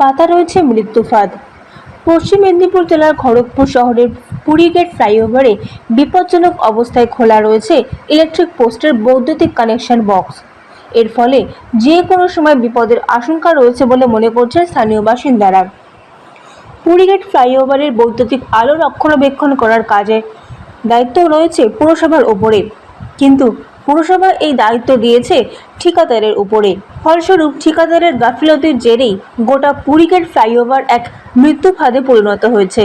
পাতা রয়েছে মৃত্যু ফাঁদ। পশ্চিম মেদিনীপুর জেলার খড়গপুর শহরের পুরীগেট ফ্লাইওভারে বিপজ্জনক অবস্থায় খোলা রয়েছে ইলেকট্রিক পোস্টের বৈদ্যুতিক কানেকশন বক্স এর ফলে যে কোনো সময় বিপদের আশঙ্কা রয়েছে বলে মনে করছেন স্থানীয় বাসিন্দারা। পুরীগেট ফ্লাইওভারের বৈদ্যুতিক আলো রক্ষণাবেক্ষণ করার কাজে দায়িত্ব রয়েছে পুরসভার ওপরে। কিন্তু পুরসভা এই দায়িত্ব দিয়েছে ঠিকাদারের উপরে। ফলস্বরূপ, ঠিকাদারের গাফিলতির জেরেই গোটা পুরীগেট ফ্লাইওভার এক মৃত্যু ফাঁদে পরিণত হয়েছে।